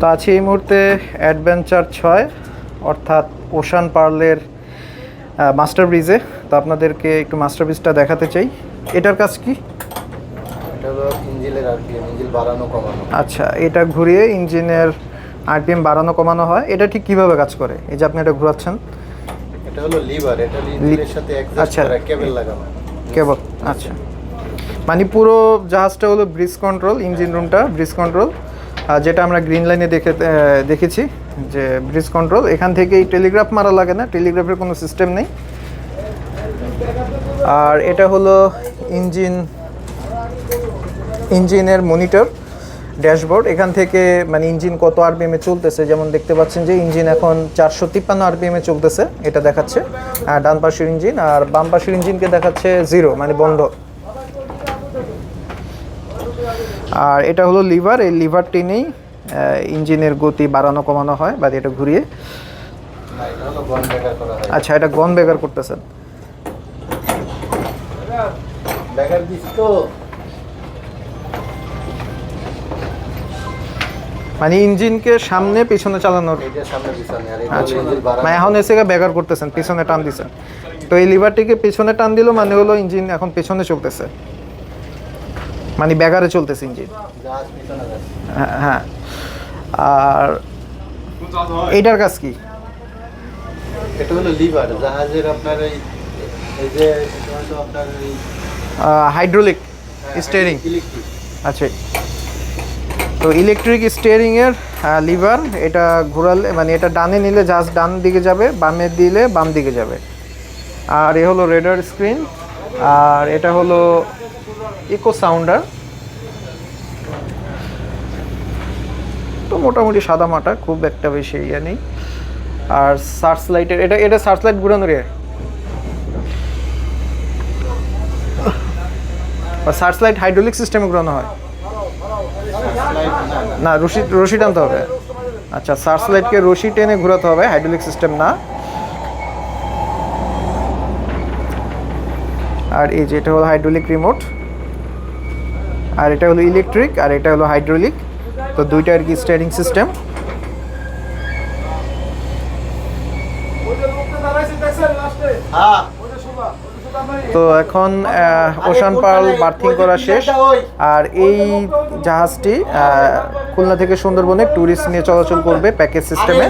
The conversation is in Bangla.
তো আছি এই মুহূর্তে অ্যাডভেঞ্চার ছয় অর্থাৎ ওশান পার্লের মাস্টার ব্রিজে তো আপনাদেরকে একটু মাস্টার ব্রিজটা দেখাতে চাই। এটার কাজ কি? এটা হলো ইঞ্জিনের আর কি ইঞ্জিন বাড়ানো কমানো। আচ্ছা এটা ঘুরিয়ে ইঞ্জিনের আরপিএম বাড়ানো কমানো হয়। এটা ঠিক কীভাবে কাজ করে? এই যে আপনি এটা ঘোরাচ্ছেন। এটা হলো লিভার এটা হলো সাথে অ্যাডজাস্ট আচ্ছা। করা কেবল লাগানো। কেবল আচ্ছা। মানে পুরো জাহাজটা হলো ব্রিজ কন্ট্রোল ইঞ্জিন রুমটা ব্রিজ কন্ট্রোল যেটা আমরা গ্রিন লাইনে দেখে দেখেছি যে ব্রিজ কন্ট্রোল এখান থেকেই টেলিগ্রাফ মারা লাগে না টেলিগ্রাফের কোনো সিস্টেম নেই। আর এটা হলো ইঞ্জিন ইঞ্জিনের মনিটর ড্যাশবোর্ড এখান থেকে মানে ইঞ্জিন কত আরপিএমে চলতেছে, যেমন দেখতে পাচ্ছেন যে ইঞ্জিন এখন চারশো তিপ্পান্ন আরপিএমে চলতেছে, এটা দেখাচ্ছে। ডান পাশের ইঞ্জিন আর বাম পাশের ইঞ্জিনকে দেখাচ্ছে জিরো মানে বন্ধ। আর এটা হলো লিভার এই লিভার টেনেই ইঞ্জিনের গতি বাড়ানো কমানো হয় বা এটা ঘুরিয়ে। আচ্ছা এটা গন বেগার করতেছেন। মানে ইঞ্জিনকে সামনে পিছনে চালানোর। আচ্ছা। মানে এখন এসে ব্যাগার করতেছেন পিছনে টান দিছেন। তো এই লিভারটিকে পিছনে টান দিল মানে হলো ইঞ্জিন এখন পেছনে চলতেছে। মানে ব্যাগারে চলতেছে ইঞ্জিন। হ্যাঁ হ্যাঁ। আর এইটার কাজ কি? এটা হলো লিভার জাহাজের আপনার এই এই যে আপনার হাইড্রোলিক স্টিয়ারিং আচ্ছা। তো ইলেকট্রিক স্টিয়ারিংয়ের লিভার এটা ঘোরালে মানে এটা ডানে নিলে জাহাজ ডান দিকে যাবে বামে দিলে বাম দিকে যাবে। আর এ হলো রেডার স্ক্রিন আর এটা হলো ইকো সাউন্ডার তো মোটামুটি সাদা মাটা, খুব একটা বেশি ইয়ে নেই। আর সার্চ লাইটের এটা এটা সার্চ লাইট ঘুরানোর ইয়ে সার্চ লাইট হাইড্রোলিক সিস্টেমে ঘুরানো হয়। না, রশি রশি টানতে হবে। আচ্ছা সার্চ লাইটকে রশি টেনে ঘোরাতে হবে হাইড্রোলিক সিস্টেম না। আর এই যে, এটা হলো হাইড্রোলিক রিমোট আর এটা হলো ইলেকট্রিক আর এটা হলো হাইড্রোলিক তো দুইটা আর কি স্টিয়ারিং সিস্টেম তো এখন ওশান পার্ল বার্থিং করা শেষ। আর এই জাহাজটি খুলনা থেকে সুন্দরবনে ট্যুরিস্ট নিয়ে চলাচল করবে প্যাকেজ সিস্টেমে